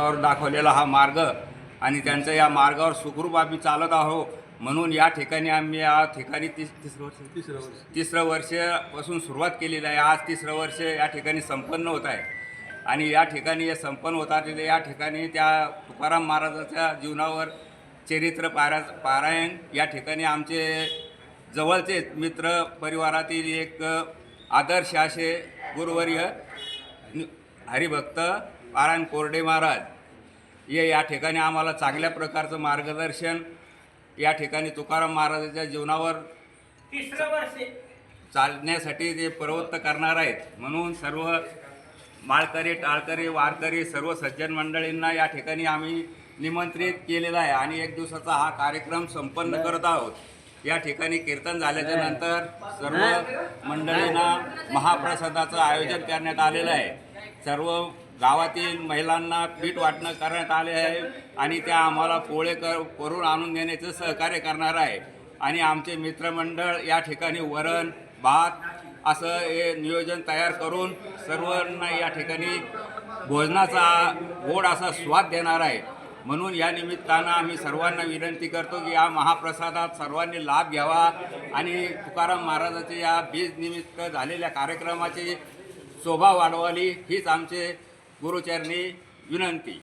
वर दाखवलेला हा मार्ग आणि त्यांचं या मार्गावर सुखरूप आम्ही चालत आहो म्हणून या ठिकाणी आम्ही या ठिकाणी तीस तिसरं वर्ष तिसरं वर्ष. तिसरं वर्षापासून सुरुवात केलेली आहे. आज तिसरं वर्ष या ठिकाणी संपन्न होत आहे. आणि या ठिकाणी हे संपन्न होत आहे या ठिकाणी त्या तुकाराम महाराजाच्या जीवनावर चरित्र पारा पारायण या ठिकाणी आमचे जवळचे मित्र परिवारातील एक आदर्श असे गुरुवर्य हरिभक्त पारायण कोरडे महाराज हे या ठिकाणी आम्हाला चांगल्या प्रकारचं मार्गदर्शन या ठिकाणी तुकाराम महाराजाच्या जीवनावर चालण्यासाठी ते प्रवृत्त करणार आहेत म्हणून सर्व माळकरी टाळकरी वारकरी सर्व सज्जन मंडळींना या ठिकाणी आम्ही निमंत्रित केलेला आहे. आणि एक दिवसाचा हा कार्यक्रम संपन्न करत आहोत. या ठिकाणी कीर्तन झाल्याच्यानंतर सर्व मंडळींना महाप्रसादाचं आयोजन करण्यात आलेलं आहे. सर्व गावातील महिलांना पीठ वाटणं करण्यात आले आहे आणि त्या आम्हाला पोळे कर करून आणून देण्याचं सहकार्य करणार आहे. आणि आमचे मित्रमंडळ या ठिकाणी वरण भात असं हे नियोजन तयार करून सर्वांना या ठिकाणी भोजनाचा गोड असा स्वाद देणार आहे. म्हणून या निमित्तानं आम्ही सर्वांना विनंती करतो की या महाप्रसादात सर्वांनी लाभ घ्यावा आणि तुकाराम महाराजाचे या बीजनिमित्त झालेल्या कार्यक्रमाची शोभा वाढवावी हीच आमचे गुरुचरणी विनंती.